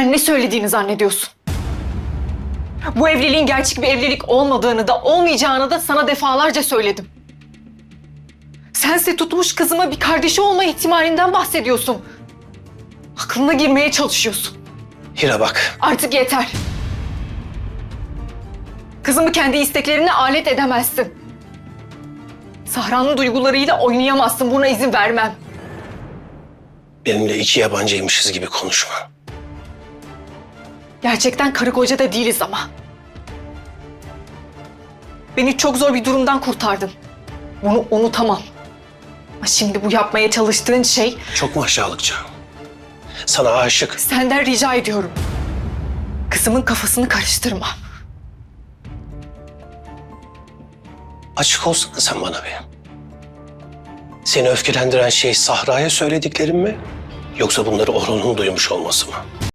Sen ne söylediğini zannediyorsun? Bu evliliğin gerçek bir evlilik olmadığını da olmayacağını da sana defalarca söyledim. Sense tutmuş kızıma bir kardeşi olma ihtimalinden bahsediyorsun. Aklına girmeye çalışıyorsun. Hira bak. Artık yeter. Kızımı kendi isteklerine alet edemezsin. Sahra'nın duygularıyla oynayamazsın. Buna izin vermem. Benimle iki yabancıymışız gibi konuşma. Gerçekten karı koca da değiliz ama. Beni çok zor bir durumdan kurtardın. Bunu unutamam. Ama şimdi bu yapmaya çalıştığın şey Çok mu aşağılıkça? Sana aşık. senden rica ediyorum. Kızımın kafasını karıştırma. Açık olsana sen bana bir. Seni öfkelendiren şey Sahra'ya söylediklerim mi? Yoksa bunları Orhun'un duymuş olması mı?